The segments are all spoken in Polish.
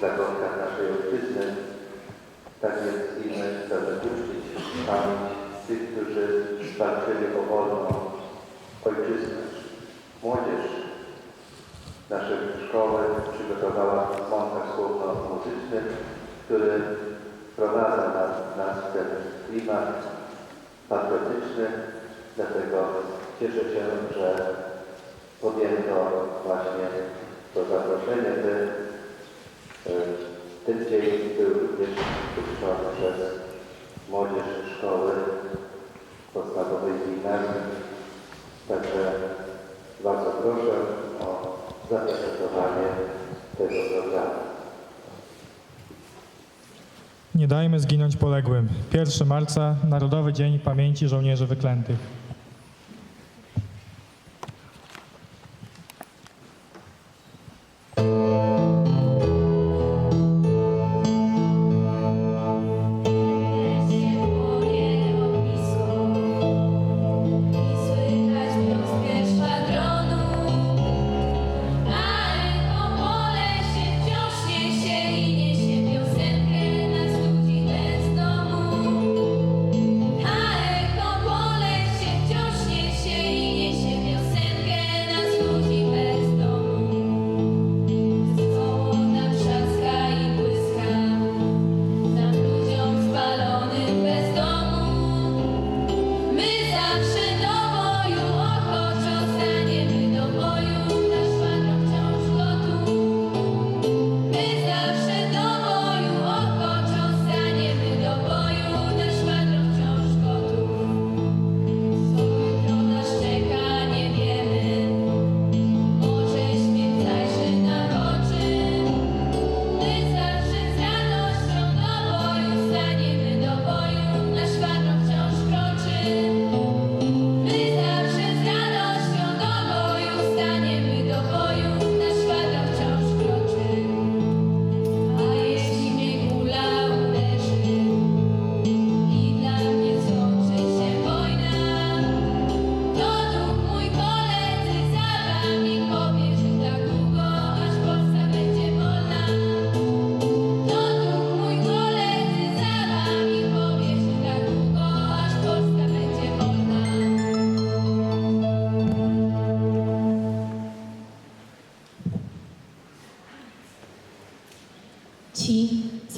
zakonkach naszej ojczyzny. Tak więc i my chcemy uczcić pamięć tych, którzy walczyli o wolną ojczyznę. Młodzież naszej szkoły przygotowała montaż słowno-muzyczny, który wprowadza nas, nas w ten klimat patriotyczny, dlatego cieszę się, że podjęto właśnie to zaproszenie, by ten dzień był również uczczony przez młodzież szkoły podstawowej gimnazjum. Także bardzo proszę o zaprezentowanie tego programu. Nie dajmy zginąć poległym. 1 marca, Narodowy Dzień Pamięci Żołnierzy Wyklętych.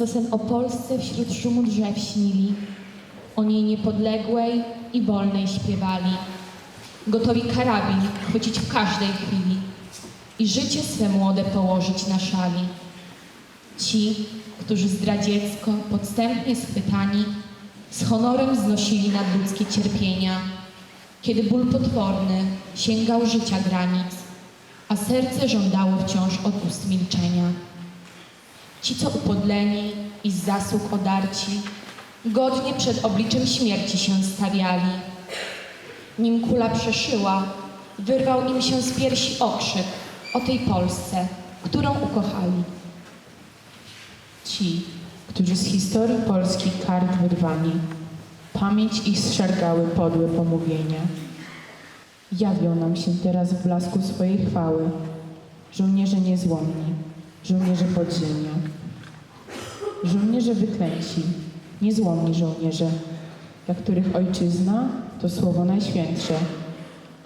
Co sen o Polsce wśród szumu drzew śnili, o niej niepodległej i wolnej śpiewali, gotowi karabin chwycić w każdej chwili i życie swe młode położyć na szali. Ci, którzy zdradziecko, podstępnie schwytani, z honorem znosili nadludzkie cierpienia, kiedy ból potworny sięgał życia granic, a serce żądało wciąż od ust milczenia. Ci, co upodleni i z zasług odarci, godnie przed obliczem śmierci się stawiali. Nim kula przeszyła, wyrwał im się z piersi okrzyk o tej Polsce, którą ukochali. Ci, którzy z historii Polski kart wyrwani, pamięć ich zszargały podłe pomówienia. Jawią nam się teraz w blasku swojej chwały, żołnierze niezłomni, żołnierze podziemia. Żołnierze wyklęci, niezłomni żołnierze, dla których ojczyzna to słowo najświętsze.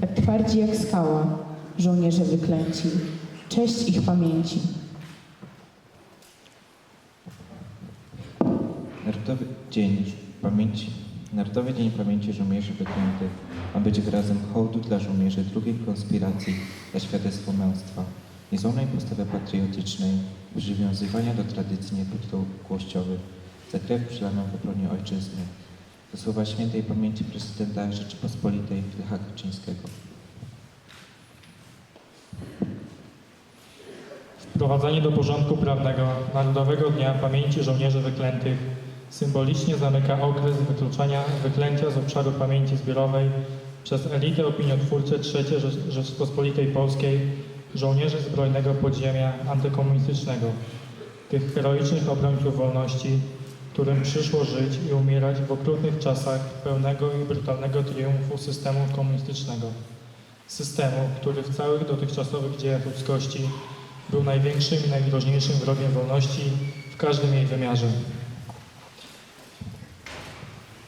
Tak twardzi jak skała, żołnierze wyklęci, cześć ich pamięci. Narodowy Dzień Pamięci Narodowy Dzień Pamięci Żołnierzy Wyklętych ma być wyrazem hołdu dla żołnierzy drugiej konspiracji za świadectwo męstwa, niezłomnej postawy patriotycznej, przywiązywania do tradycji niepodległościowych, za krew przelaną w obronie ojczyzny, za słowa świętej pamięci prezydenta Rzeczypospolitej Lecha Kaczyńskiego. Wprowadzenie do porządku prawnego Narodowego Dnia Pamięci Żołnierzy Wyklętych symbolicznie zamyka okres wykluczania wyklęcia z obszaru pamięci zbiorowej przez elitę opiniotwórcze III Rzecz- Rzeczpospolitej Polskiej żołnierzy zbrojnego podziemia antykomunistycznego, tych heroicznych obrońców wolności, którym przyszło żyć i umierać w okrutnych czasach pełnego i brutalnego triumfu systemu komunistycznego. Systemu, który w całych dotychczasowych dziejach ludzkości był największym i najgroźniejszym wrogiem wolności w każdym jej wymiarze.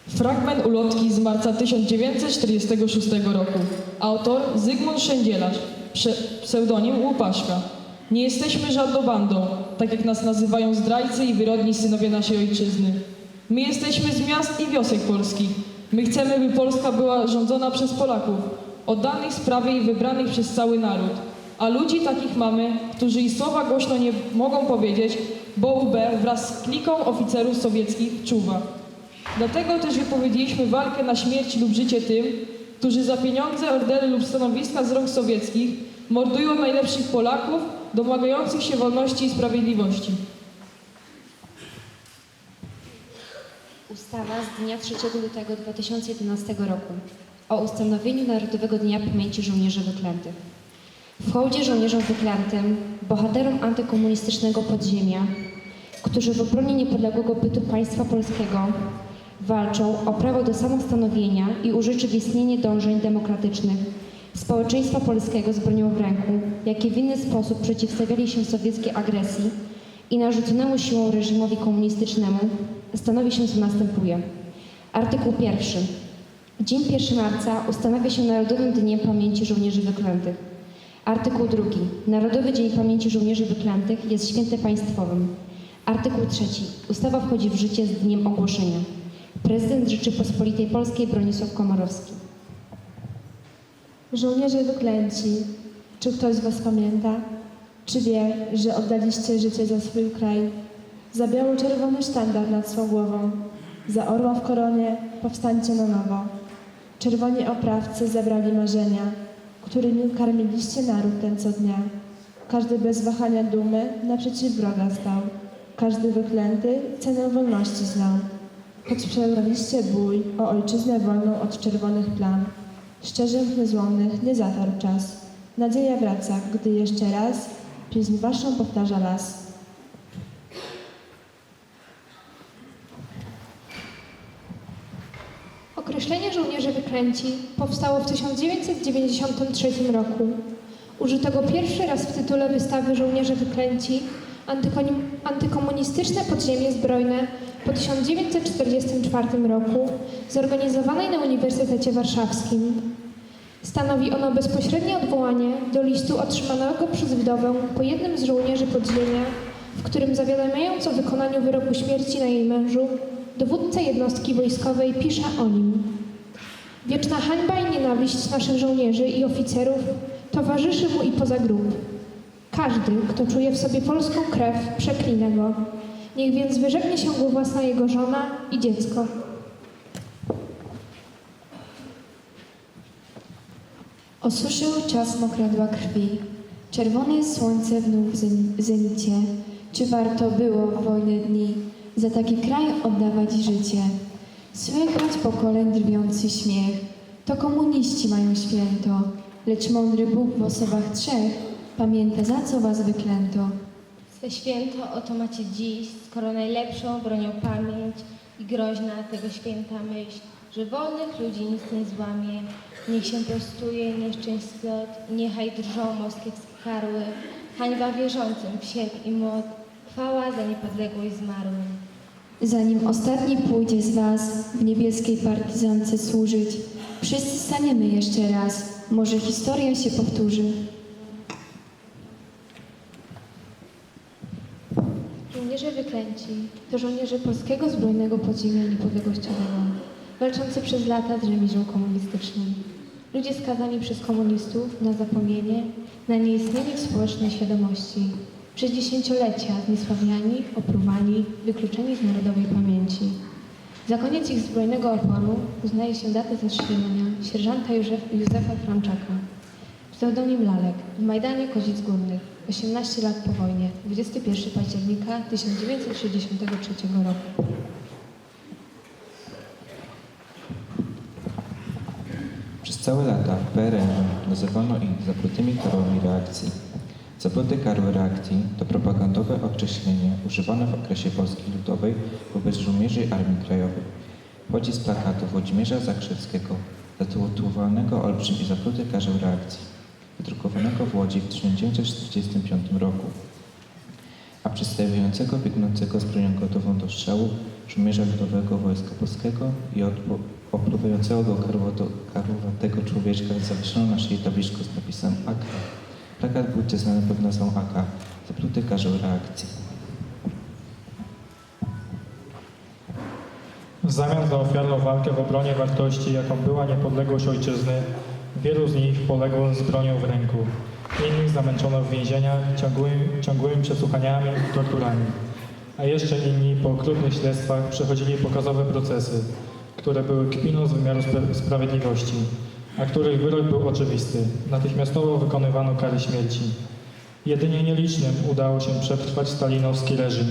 Fragment ulotki z marca 1946 roku. Autor Zygmunt Szędzielarz, pseudonim Łupaszka. Nie jesteśmy żadną bandą, tak jak nas nazywają zdrajcy i wyrodni synowie naszej ojczyzny. My jesteśmy z miast i wiosek polskich. My chcemy, by Polska była rządzona przez Polaków, oddanych sprawie i wybranych przez cały naród. A ludzi takich mamy, którzy i słowa głośno nie mogą powiedzieć, bo UB wraz z kliką oficerów sowieckich czuwa. Dlatego też wypowiedzieliśmy walkę na śmierć lub życie tym, którzy za pieniądze, ordery lub stanowiska z rąk sowieckich mordują najlepszych Polaków domagających się wolności i sprawiedliwości. Ustawa z dnia 3 lutego 2011 roku o ustanowieniu Narodowego Dnia Pamięci Żołnierzy Wyklętych. W hołdzie żołnierzom wyklętym, bohaterom antykomunistycznego podziemia, którzy w obronie niepodległego bytu państwa polskiego walczą o prawo do samostanowienia i urzeczywistnienie dążeń demokratycznych społeczeństwa polskiego z bronią w ręku, jakie w inny sposób przeciwstawiali się sowieckiej agresji i narzuconemu siłą reżimowi komunistycznemu, stanowi się co następuje. Artykuł pierwszy. Dzień 1 marca ustanawia się Narodowym Dniem Pamięci Żołnierzy Wyklętych. Artykuł drugi. Narodowy Dzień Pamięci Żołnierzy Wyklętych jest świętem państwowym. Artykuł trzeci. Ustawa wchodzi w życie z dniem ogłoszenia. Prezydent Rzeczypospolitej Polskiej Bronisław Komorowski. Żołnierze wyklęci, czy ktoś z Was pamięta? Czy wie, że oddaliście życie za swój kraj? Za biało-czerwony sztandar nad swą głową, za orła w koronie powstańcie na nowo. Czerwoni oprawcy zabrali marzenia, którymi karmiliście naród ten co dnia. Każdy bez wahania dumy naprzeciw wroga stał. Każdy wyklęty cenę wolności znał. Choć przegraliście bój o ojczyznę wolną od czerwonych plam. Szczerzych, niezłomnych nie zatarł czas. Nadzieja wraca, gdy jeszcze raz pieśń waszą powtarza las. Określenie żołnierze wyklęci powstało w 1993 roku. Użyto go pierwszy raz w tytule wystawy Żołnierze wyklęci antykomunistyczne podziemie zbrojne po 1944 roku, zorganizowanej na Uniwersytecie Warszawskim. Stanowi ono bezpośrednie odwołanie do listu otrzymanego przez wdowę po jednym z żołnierzy podziemia, w którym zawiadamiając o wykonaniu wyroku śmierci na jej mężu, dowódca jednostki wojskowej pisze o nim. Wieczna hańba i nienawiść naszych żołnierzy i oficerów towarzyszy mu i poza grób. Każdy, kto czuje w sobie polską krew, przeklina go. Niech więc wyrzeknie się go własna jego żona i dziecko. Osuszył czas mokradła krwi, czerwone słońce wnów w zen- zenicie. Czy warto było w wojny dni za taki kraj oddawać życie? Słychać pokoleń drwiący śmiech, to komuniści mają święto, lecz mądry Bóg w osobach trzech pamięta za co was wyklęto. Swe święto oto macie dziś, skoro najlepszą bronią pamięć i groźna tego święta myśl, że wolnych ludzi nic nie złamie. Niech się prostuje nieszczęść splot i niechaj drżą moskiewskie karły. Hańba wierzącym w sierp i młot, chwała za niepodległość zmarłym. Zanim ostatni pójdzie z was w niebieskiej partyzance służyć, wszyscy staniemy jeszcze raz, może historia się powtórzy. Żołnierze wyklęci to żołnierze polskiego zbrojnego podziemia niepodległościowego, walczący przez lata z remizią komunistyczną. Ludzie skazani przez komunistów na zapomnienie, na nieistnienie społecznej świadomości. Przez dziesięciolecia zniesławiani, opruwani, wykluczeni z narodowej pamięci. Za koniec ich zbrojnego oporu uznaje się datę zatrzymania sierżanta Józef, Józefa Franczaka. Pseudonim Lalek w Majdanie Kozic Górnych, 18 lat po wojnie, 21 października 1963 roku. Przez całe lata w PRL nazywano ich zaprutymi karłami reakcji. Zaprute karły reakcji to propagandowe określenie używane w okresie Polski Ludowej wobec żołnierzy Armii Krajowej. Pochodzi z plakatu Włodzimierza Zakrzewskiego zatytułowanego Olbrzym i zaprute karzeł reakcji. Wydrukowanego w Łodzi w 1945 roku, a przedstawiającego biegnącego z bronią gotową do strzału żołnierza Ludowego Wojska Polskiego i opluwającego karłowato- karłowatego człowieczka z zawieszoną na szyi tabliczką z napisem AK. Plakat był znany pod nazwą AK. Zapluty karzeł reakcji. W zamian za ofiarną walkę w obronie wartości, jaką była niepodległość ojczyzny, wielu z nich poległo z bronią w ręku. Innych zamęczono w więzieniach ciągłymi, ciągłymi przesłuchaniami i torturami. A jeszcze inni po okrutnych śledztwach przechodzili pokazowe procesy, które były kpiną z wymiaru spra- sprawiedliwości, a których wyrok był oczywisty. Natychmiastowo wykonywano kary śmierci. Jedynie nielicznym udało się przetrwać stalinowski reżim,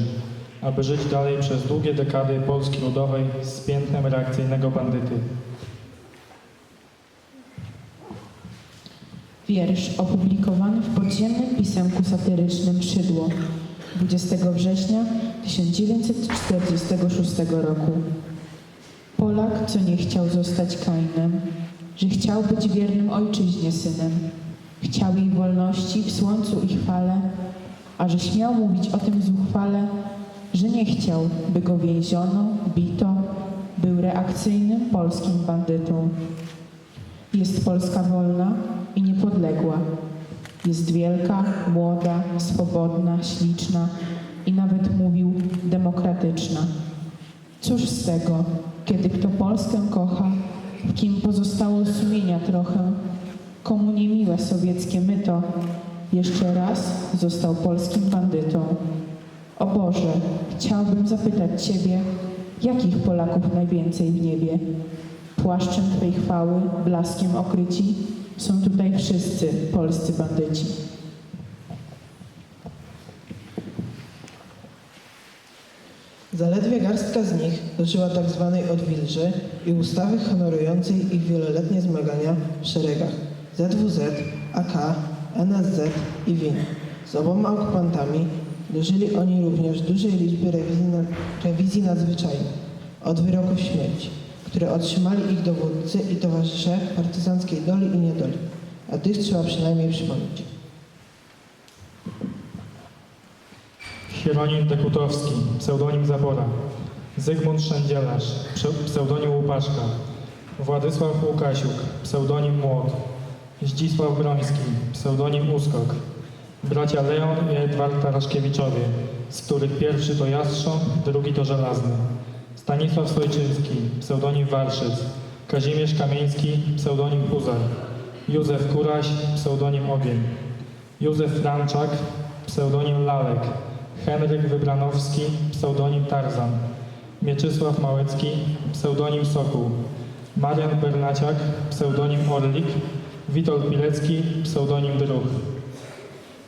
aby żyć dalej przez długie dekady Polski Ludowej z piętnem reakcyjnego bandyty. Wiersz opublikowany w podziemnym pisemku satyrycznym Szydło 20 września 1946 roku. Polak, co nie chciał zostać Kainem, że chciał być wiernym ojczyźnie synem, chciał jej wolności w słońcu i chwale, a że śmiał mówić o tym zuchwale, że nie chciał, by go więziono, bito, był reakcyjnym polskim bandytą. Jest Polska wolna i niepodległa. Jest wielka, młoda, swobodna, śliczna i nawet mówił demokratyczna. Cóż z tego, kiedy kto Polskę kocha, w kim pozostało sumienia trochę, komu niemiłe sowieckie myto, jeszcze raz został polskim bandytą. O Boże, chciałbym zapytać Ciebie, jakich Polaków najwięcej w niebie? Płaszczem Twej chwały, blaskiem okryci, są tutaj wszyscy polscy bandyci. Zaledwie garstka z nich dożyła tak zwanej odwilży i ustawy honorującej ich wieloletnie zmagania w szeregach ZWZ, AK, NSZ i WIN. Z oboma okupantami dożyli oni również dużej liczby rewizji, na, rewizji nadzwyczajnych od wyroków śmierci, które otrzymali ich dowódcy i towarzysze partyzanckiej doli i niedoli, a tych trzeba przynajmniej przypomnieć. Hieronim Dekutowski, pseudonim Zabora, Zygmunt Szędzielarz, pse- pseudonim Łupaszka, Władysław Łukasiuk, pseudonim Młot, Zdzisław Broński, pseudonim Uskok, bracia Leon i Edward Taraszkiewiczowie, z których pierwszy to Jastrząb, drugi to Żelazny, Stanisław Sojczyński, pseudonim Warszyc, Kazimierz Kamieński, pseudonim Puzar, Józef Kuraś, pseudonim Ogień, Józef Franczak, pseudonim Lalek, Henryk Wybranowski, pseudonim Tarzan, Mieczysław Małecki, pseudonim Sokół, Marian Bernaciak, pseudonim Orlik, Witold Pilecki, pseudonim Druch.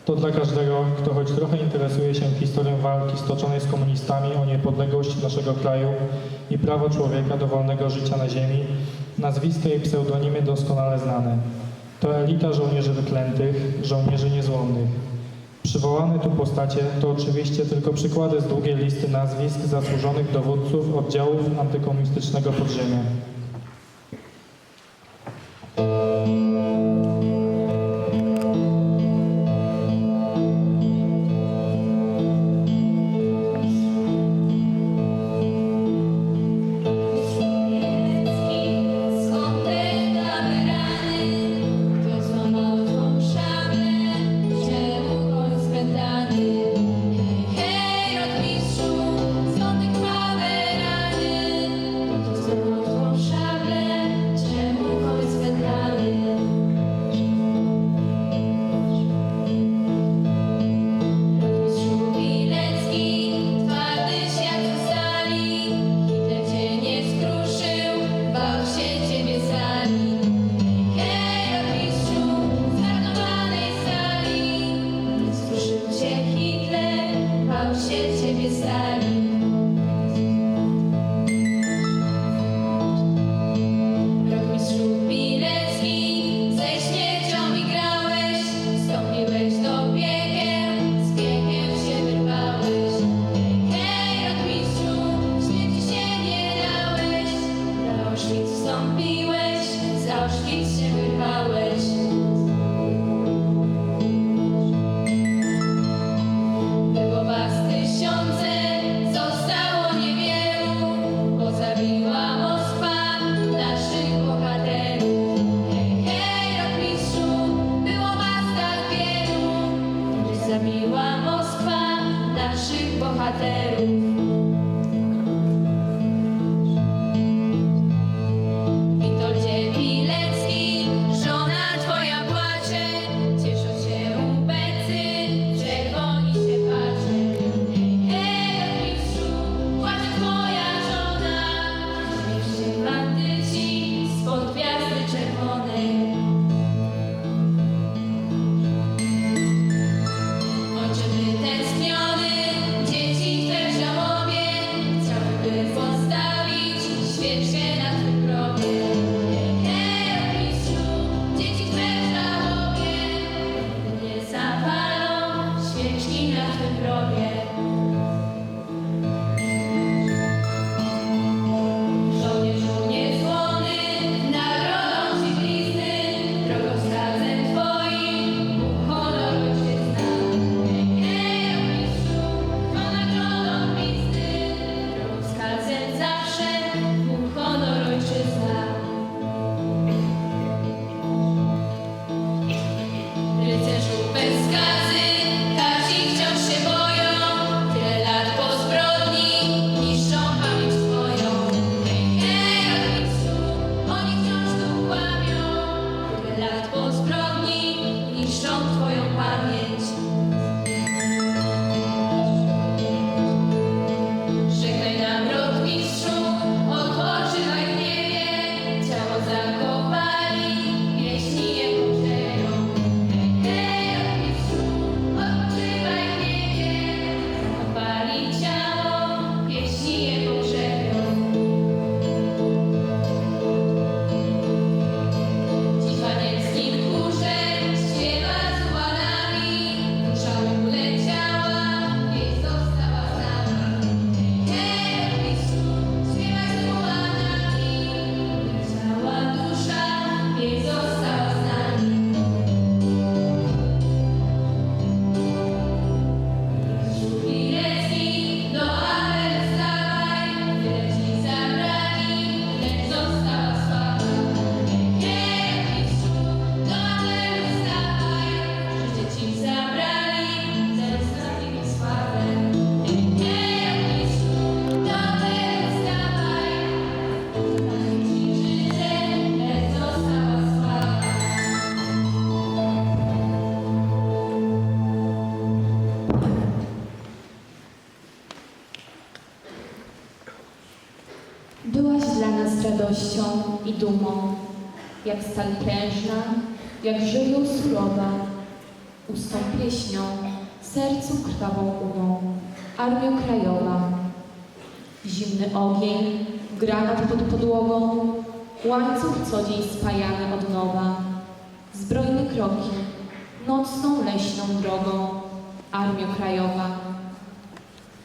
To dla każdego, kto choć trochę interesuje się historią walki stoczonej z komunistami o niepodległość naszego kraju i prawo człowieka do wolnego życia na ziemi, nazwiska i pseudonimy doskonale znane. To elita żołnierzy wyklętych, żołnierzy niezłomnych. Przywołane tu postacie to oczywiście tylko przykłady z długiej listy nazwisk zasłużonych dowódców oddziałów antykomunistycznego podziemia. багатеру. Jak stal prężna, jak żywioł surowa, ustą pieśnią, sercu krwawą umą, armią krajowa. Zimny ogień, granat pod podłogą, łańcuch co dzień spajany od nowa, zbrojne kroki, nocną leśną drogą, armio krajowa.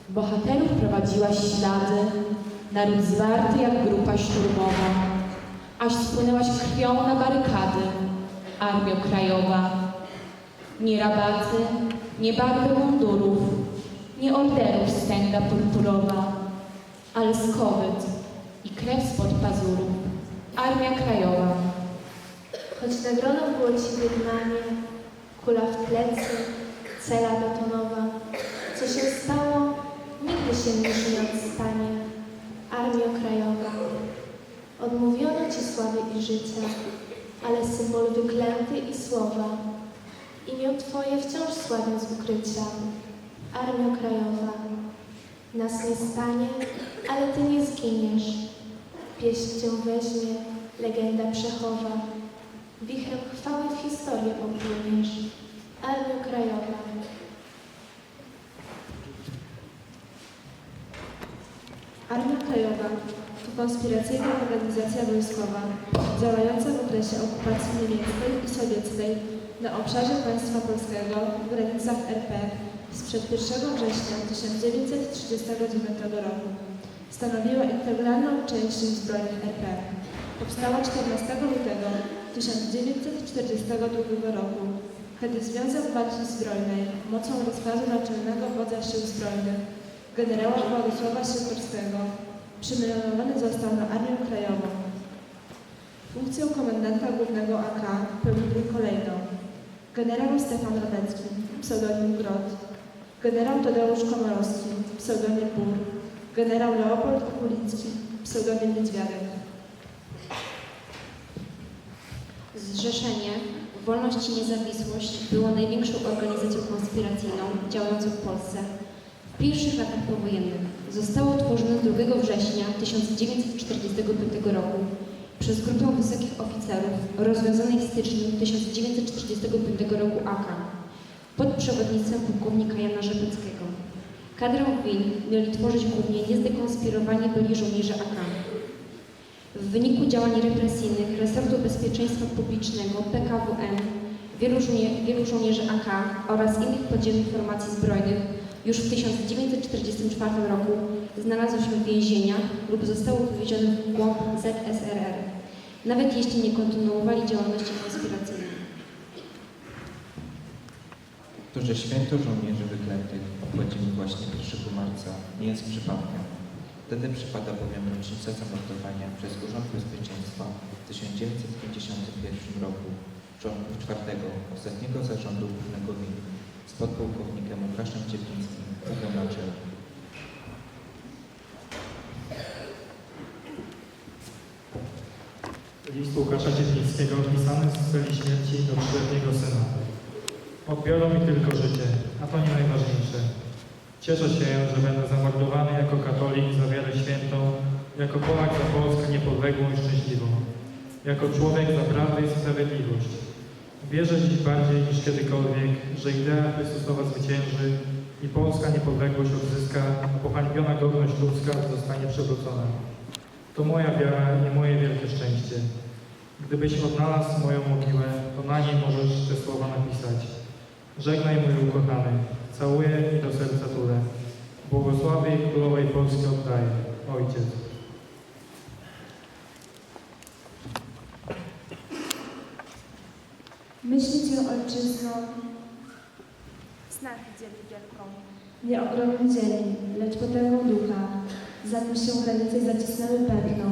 Bohaterów prowadziłaś ślady, naród zwarty jak grupa szturmowa, aż spłynęłaś krwią na barykady, armio krajowa. Nie rabaty, nie barwy mundurów, nie orderów stęga purpurowa, ale skowyt i krew spod pazurów, armia krajowa. Choć nagrodą było Ci wygnanie, kula w plecy, cela betonowa, co się stało, nigdy się już nie odstanie. Armio Krajowa. Odmówiono Ci sławy i życia, ale symbol wyklęty i słowa. Imię Twoje wciąż sławią z ukrycia. Armio Krajowa. Nas nie stanie, ale Ty nie zginiesz. Pieśń Cię weźmie, legenda przechowa. Wichrem chwały w historię popłyniesz. Armio Krajowa. Armia Krajowa konspiracyjna organizacja wojskowa działająca w okresie okupacji niemieckiej i sowieckiej na obszarze państwa polskiego w granicach RP sprzed 1 września 1939 roku. Stanowiła integralną część sił zbrojnych RP. Powstała 14 lutego 1942 roku, kiedy Związek Walki Zbrojnej mocą rozkazu naczelnego wodza sił zbrojnych generała Władysława Sikorskiego przymianowany został na Armię Krajową. Funkcję komendanta głównego AK pełnił kolejno generał Stefan Radecki, pseudonim Grot, generał Tadeusz Komorowski, pseudonim Bór, generał Leopold Okulicki, pseudonim Niedźwiadek. Zrzeszenie Wolność i Niezawisłość było największą organizacją konspiracyjną działającą w Polsce w pierwszych latach powojennych. Zostało utworzone 2 września 1945 roku przez grupę wysokich oficerów rozwiązanej w styczniu 1945 roku AK pod przewodnictwem pułkownika Jana Rzepeckiego. Kadrę WIN mieli tworzyć głównie niezdekonspirowani byli żołnierze AK. W wyniku działań represyjnych Resortu Bezpieczeństwa Publicznego PKWN, wielu, żołnie- wielu żołnierzy AK oraz innych podziemnych formacji zbrojnych już w 1944 roku znalazło się w więzieniach lub zostało wywiezionych w głąb ZSRR, nawet jeśli nie kontynuowali działalności konspiracyjnej. To, że święto żołnierzy wyklętych obchodzimy właśnie 1 marca, nie jest przypadkiem. Wtedy przypada bowiem rocznica zamordowania przez Urząd Bezpieczeństwa w 1951 roku członków czwartego, ostatniego zarządu głównego WIN z podpułkownikiem Łukaszem Cieplińskim, czele. List Łukasza Cieplińskiego pisany z celi śmierci do trzyletniego syna. Odbiorą mi tylko życie, a to nie najważniejsze. Cieszę się, że będę zamordowany jako katolik za wiarę świętą, jako Polak za Polskę niepodległą i szczęśliwą, jako człowiek za prawdę i sprawiedliwość. Wierzę dziś bardziej niż kiedykolwiek, że idea Chrystusowa zwycięży i polska niepodległość odzyska, a pohańbiona godność ludzka zostanie przewrócona. To moja wiara i moje wielkie szczęście. Gdybyś odnalazł moją mogiłę, to na niej możesz te słowa napisać. Żegnaj mój ukochany, całuję i do serca turę. Błogosławię i królowej Polski oddaję, Ojciec. Myślicie ojczyzną, znak dzieli wielką. Nie ogromem ziemi, lecz potęgą ducha, zanim się granice zacisnęły pewną,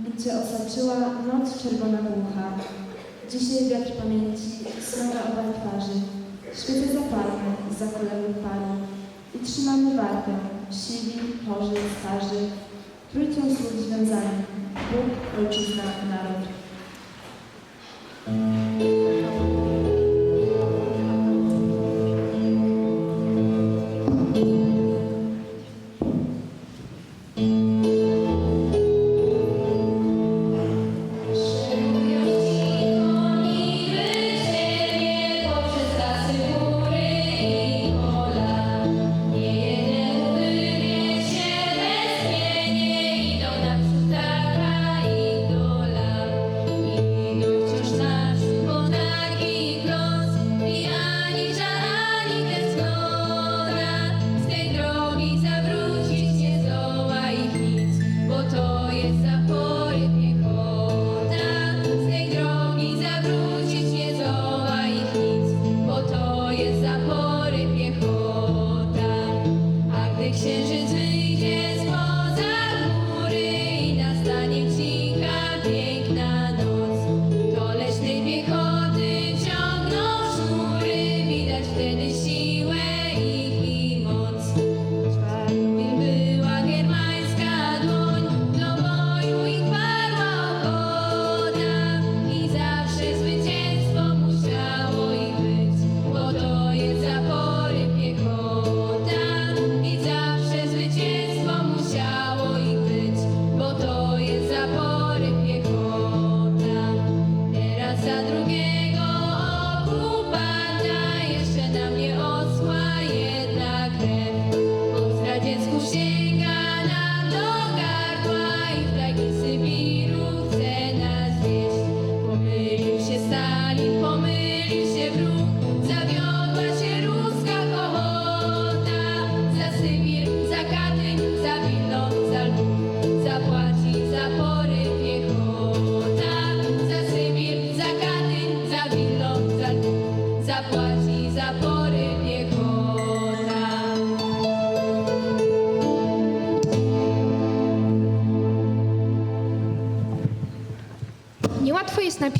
gdzie osaczyła noc czerwona głucha. Dzisiaj wiatr pamięci sroga obaj twarzy, świece zapalne za kolejnych pali i trzymamy wartę, siwi, chorzy, starzy, trójcą słów związani, Bóg, ojczyzna, naród.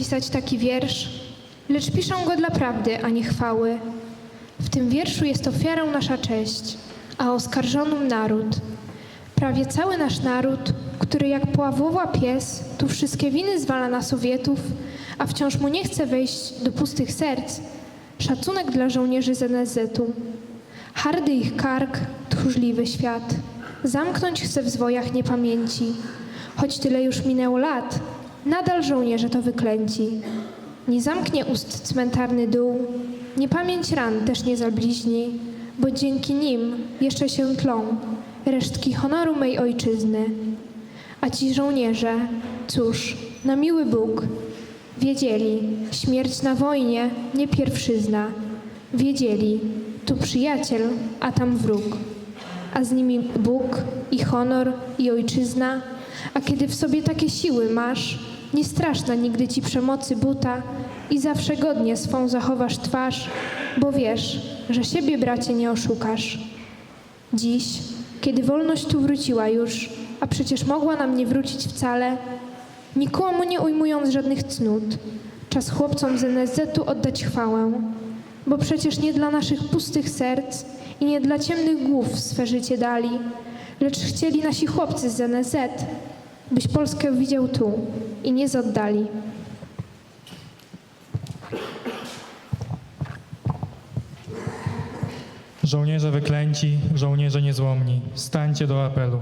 Napisać taki wiersz, lecz piszę go dla prawdy, a nie chwały. W tym wierszu jest ofiarą nasza cześć, a oskarżonym naród. Prawie cały nasz naród, który jak Pławłowa pies tu wszystkie winy zwala na Sowietów, a wciąż mu nie chce wejść do pustych serc. Szacunek dla żołnierzy z NSZ-u. Hardy ich kark, tchórzliwy świat. Zamknąć chce w zwojach niepamięci. Choć tyle już minęło lat, nadal żołnierze to wyklęci. Nie zamknie ust cmentarny dół, niepamięć ran też nie zabliźni, bo dzięki nim jeszcze się tlą resztki honoru mej ojczyzny. A ci żołnierze, cóż, na miły Bóg, wiedzieli, śmierć na wojnie nie pierwszyzna. Wiedzieli, tu przyjaciel, a tam wróg. A z nimi Bóg i honor i ojczyzna. A kiedy w sobie takie siły masz, nie straszna nigdy ci przemocy buta i zawsze godnie swą zachowasz twarz, bo wiesz, że siebie bracie nie oszukasz. Dziś, kiedy wolność tu wróciła już, a przecież mogła nam nie wrócić wcale, nikomu nie ujmując żadnych cnót, czas chłopcom z NSZ-u oddać chwałę, bo przecież nie dla naszych pustych serc i nie dla ciemnych głów w swe życie dali, lecz chcieli nasi chłopcy z NSZ, byś Polskę widział tu i nie zoddali. Żołnierze wyklęci, żołnierze niezłomni, stańcie do apelu.